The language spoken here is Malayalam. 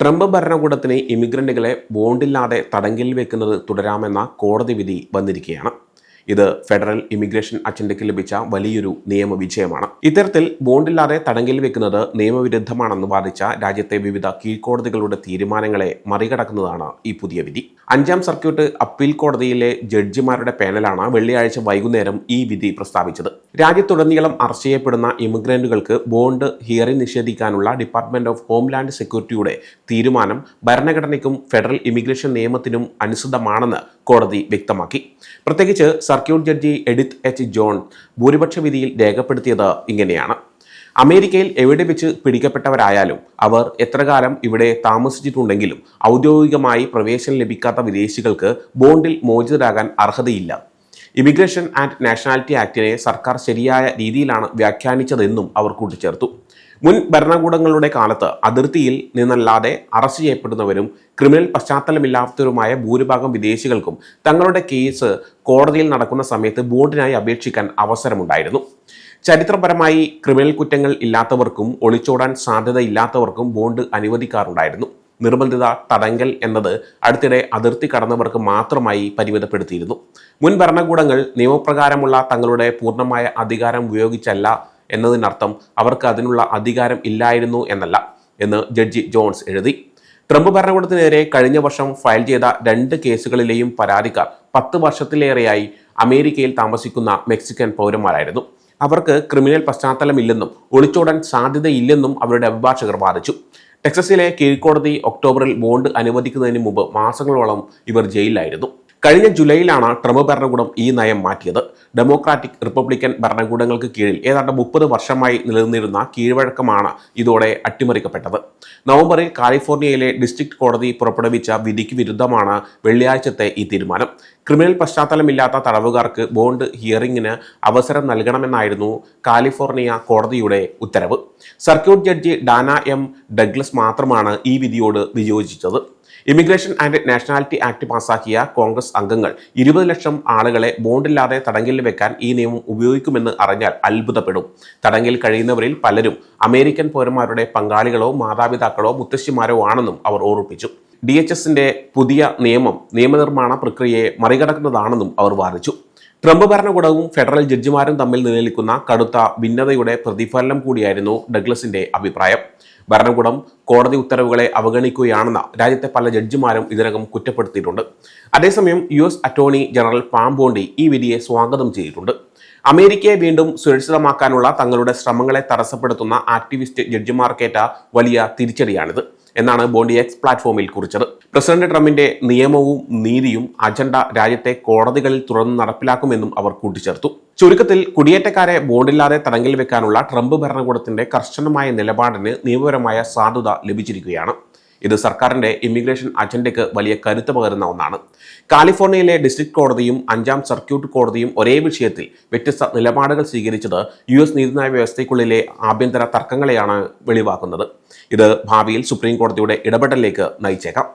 ട്രംപ് ഭരണകൂടത്തിന് ഇമിഗ്രന്റുകളെ ബോണ്ടില്ലാതെ തടങ്കലിൽ വെക്കുന്നത് തുടരാമെന്ന കോടതി വിധി വന്നിരിക്കുകയാണ്. ഇത് ഫെഡറൽ ഇമിഗ്രേഷൻ അജണ്ടയ്ക്ക് ലഭിച്ച വലിയൊരു നിയമവിജയമാണ്. ഇത്തരത്തിൽ ബോണ്ടില്ലാതെ തടങ്കിൽ വെക്കുന്നത് നിയമവിരുദ്ധമാണെന്ന് വാദിച്ച രാജ്യത്തെ വിവിധ കീഴ്ക്കോടതികളുടെ തീരുമാനങ്ങളെ മറികടക്കുന്നതാണ് ഈ പുതിയ വിധി. അഞ്ചാം സർക്യൂട്ട് അപ്പീൽ കോടതിയിലെ ജഡ്ജിമാരുടെ പാനലാണ് വെള്ളിയാഴ്ച വൈകുന്നേരം ഈ വിധി പ്രസ്താവിച്ചത്. രാജ്യത്തുടനീളം അറസ്റ്റ് ചെയ്യപ്പെടുന്ന ഇമിഗ്രന്റുകൾക്ക് ബോണ്ട് ഹിയറിംഗ് നിഷേധിക്കാനുള്ള ഡിപ്പാർട്ട്മെന്റ് ഓഫ് ഹോംലാൻഡ് സെക്യൂരിറ്റിയുടെ തീരുമാനം ഭരണഘടനയ്ക്കും ഫെഡറൽ ഇമിഗ്രേഷൻ നിയമത്തിനും അനുസൃതമാണെന്ന് കോടതി വ്യക്തമാക്കി. പ്രത്യേകിച്ച് circuit judge Edith H John ഭൂരിപക്ഷ വിധിയിൽ രേഖപ്പെടുത്തിയത് ഇങ്ങനെയാണ്. അമേരിക്കയിൽ എവിടെ വെച്ച് പിടിക്കപ്പെട്ടവരായാലും അവർ എത്ര കാലം ഇവിടെ താമസിച്ചിട്ടുണ്ടെങ്കിലും ഔദ്യോഗികമായി പ്രവേശനം ലഭിക്കാത്ത വിദേശികൾക്ക് ബോണ്ടിൽ മോചിതരാകാൻ അർഹതയില്ല. ഇമിഗ്രേഷൻ ആൻഡ് നാഷണാലിറ്റി ആക്ടിനെ സർക്കാർ ശരിയായ രീതിയിലാണ് വ്യാഖ്യാനിച്ചതെന്നും അവർ കൂട്ടിച്ചേർത്തു. മുൻ ഭരണകൂടങ്ങളുടെ കാലത്ത് അതിർത്തിയിൽ നിന്നല്ലാതെ അറസ്റ്റ് ചെയ്യപ്പെടുന്നവരും ക്രിമിനൽ പശ്ചാത്തലമില്ലാത്തവരുമായ ഭൂരിഭാഗം വിദേശികൾക്കും തങ്ങളുടെ കേസ് കോടതിയിൽ നടക്കുന്ന സമയത്ത് ബോർഡിനായി അപേക്ഷിക്കാൻ അവസരമുണ്ടായിരുന്നു. ചരിത്രപരമായി ക്രിമിനൽ കുറ്റങ്ങൾ ഇല്ലാത്തവർക്കും ഒളിച്ചോടാൻ സാധ്യതയില്ലാത്തവർക്കും ബോണ്ട് അനുവദിക്കാറുണ്ടായിരുന്നു. നിർബന്ധിത തടങ്കൽ എന്നത് അടുത്തിടെ അതിർത്തി കടന്നവർക്ക് മാത്രമായി പരിമിതപ്പെടുത്തിയിരുന്നു. മുൻ ഭരണകൂടങ്ങൾ നിയമപ്രകാരമുള്ള തങ്ങളുടെ പൂർണമായ അധികാരം ഉപയോഗിച്ചല്ല എന്നതിനർത്ഥം അവർക്ക് അതിനുള്ള അധികാരം ഇല്ലായിരുന്നു എന്നല്ല എന്ന് ജഡ്ജി ജോൺസ് എഴുതി. ട്രംപ് ഭരണകൂടത്തിനെതിരെ കഴിഞ്ഞ വർഷം ഫയൽ ചെയ്ത രണ്ട് കേസുകളിലെയും പരാതിക്കാർ പത്ത് വർഷത്തിലേറെയായി അമേരിക്കയിൽ താമസിക്കുന്ന മെക്സിക്കൻ പൗരന്മാരായിരുന്നു. അവർക്ക് ക്രിമിനൽ പശ്ചാത്തലമില്ലെന്നും ഒളിച്ചോടാൻ സാധ്യതയില്ലെന്നും അവരുടെ അഭിഭാഷകർ വാദിച്ചു. ടെക്സസിലെ കീഴ്ക്കോടതി ഒക്ടോബറിൽ ബോണ്ട് അനുവദിക്കുന്നതിന് മുമ്പ് മാസങ്ങളോളം ഇവർ ജയിലിലായിരുന്നു. കഴിഞ്ഞ ജൂലൈയിലാണ് ട്രംപ് ഭരണകൂടം ഈ നയം മാറ്റിയത്. ഡെമോക്രാറ്റിക് റിപ്പബ്ലിക്കൻ ഭരണകൂടങ്ങൾക്ക് കീഴിൽ ഏതാണ്ട് മുപ്പത് വർഷമായി നിലനിന്നിരുന്ന കീഴ്വഴക്കമാണ് ഇതോടെ അട്ടിമറിക്കപ്പെട്ടത്. നവംബറിൽ കാലിഫോർണിയയിലെ ഡിസ്ട്രിക്ട് കോടതി പുറപ്പെടുവിച്ച വിധിക്ക് വിരുദ്ധമാണ് വെള്ളിയാഴ്ചത്തെ ഈ തീരുമാനം. ക്രിമിനൽ പശ്ചാത്തലമില്ലാത്ത തടവുകാർക്ക് ബോണ്ട് ഹിയറിംഗിന് അവസരം നൽകണമെന്നായിരുന്നു കാലിഫോർണിയ കോടതിയുടെ ഉത്തരവ്. Circuit judge Dana M Douglas മാത്രമാണ് ഈ വിധിയോട് വിയോജിച്ചത്. ഇമിഗ്രേഷൻ ആൻഡ് നാഷണാലിറ്റി ആക്ട് പാസാക്കിയ കോൺഗ്രസ് അംഗങ്ങൾ ഇരുപത് ലക്ഷം ആളുകളെ ബോണ്ടില്ലാതെ തടങ്കലിൽ വെക്കാൻ ഈ നിയമം ഉപയോഗിക്കുമെന്ന് അറിഞ്ഞാൽ അത്ഭുതപ്പെടും. തടങ്കിൽ കഴിയുന്നവരിൽ പലരും അമേരിക്കൻ പൗരന്മാരുടെ പങ്കാളികളോ മാതാപിതാക്കളോ മുത്തശ്ശിമാരോ ആണെന്നും അവർ ഓർപ്പിച്ചു ഡി എച്ച് എസിന്റെ പുതിയ നിയമം നിയമനിർമ്മാണ പ്രക്രിയയെ മറികടക്കുന്നതാണെന്നും അവർ വാദിച്ചു. ട്രംപ് ഭരണകൂടവും ഫെഡറൽ ജഡ്ജിമാരും തമ്മിൽ നിലനിൽക്കുന്ന കടുത്ത ഭിന്നതയുടെ പ്രതിഫലനം കൂടിയായിരുന്നു ഡഗ്ലസിന്റെ അഭിപ്രായം. ഭരണകൂടം കോടതി ഉത്തരവുകളെ അവഗണിക്കുകയാണെന്ന് രാജ്യത്തെ പല ജഡ്ജിമാരും ഇതിനകം കുറ്റപ്പെടുത്തിയിട്ടുണ്ട്. അതേസമയം U S attorney general Pam Bondi ഈ വിധിയെ സ്വാഗതം ചെയ്തിട്ടുണ്ട്. അമേരിക്കയെ വീണ്ടും സുരക്ഷിതമാക്കാനുള്ള തങ്ങളുടെ ശ്രമങ്ങളെ തടസ്സപ്പെടുത്തുന്ന ആക്ടിവിസ്റ്റ് ജഡ്ജിമാർക്കേറ്റ വലിയ തിരിച്ചടിയാണിത് എന്നാണ് ബോണ്ടി എക്സ് പ്ലാറ്റ്ഫോമിൽ കുറിച്ചത്. പ്രസിഡന്റ് ട്രംപിന്റെ നിയമവും നീതിയും അജണ്ട രാജ്യത്തെ കോടതികളിൽ തുറന്ന് നടപ്പിലാക്കുമെന്നും അവർ കൂട്ടിച്ചേർത്തു. ചുരുക്കത്തിൽ കുടിയേറ്റക്കാരെ ബോണ്ടില്ലാതെ തടങ്കിൽ വെക്കാനുള്ള ട്രംപ് ഭരണകൂടത്തിന്റെ കർശനമായ നിലപാടിന് നിയമപരമായ സാധുത ലഭിച്ചിരിക്കുകയാണ്. ഇത് സർക്കാരിന്റെ ഇമിഗ്രേഷൻ അജണ്ടയ്ക്ക് വലിയ കരുത്ത് പകരുന്ന ഒന്നാണ്. കാലിഫോർണിയയിലെ ഡിസ്ട്രിക്ട് കോടതിയും അഞ്ചാം സർക്യൂട്ട് കോടതിയും ഒരേ വിഷയത്തിൽ വ്യത്യസ്ത നിലപാടുകൾ സ്വീകരിച്ചത് യു എസ് നീതിന്യായ വ്യവസ്ഥയ്ക്കുള്ളിലെ ആഭ്യന്തര തർക്കങ്ങളെയാണ് വെളിവാക്കുന്നത്. ഇത് ഭാവിയിൽ സുപ്രീം കോടതിയുടെ ഇടപെടലിലേക്ക് നയിച്ചേക്കാം.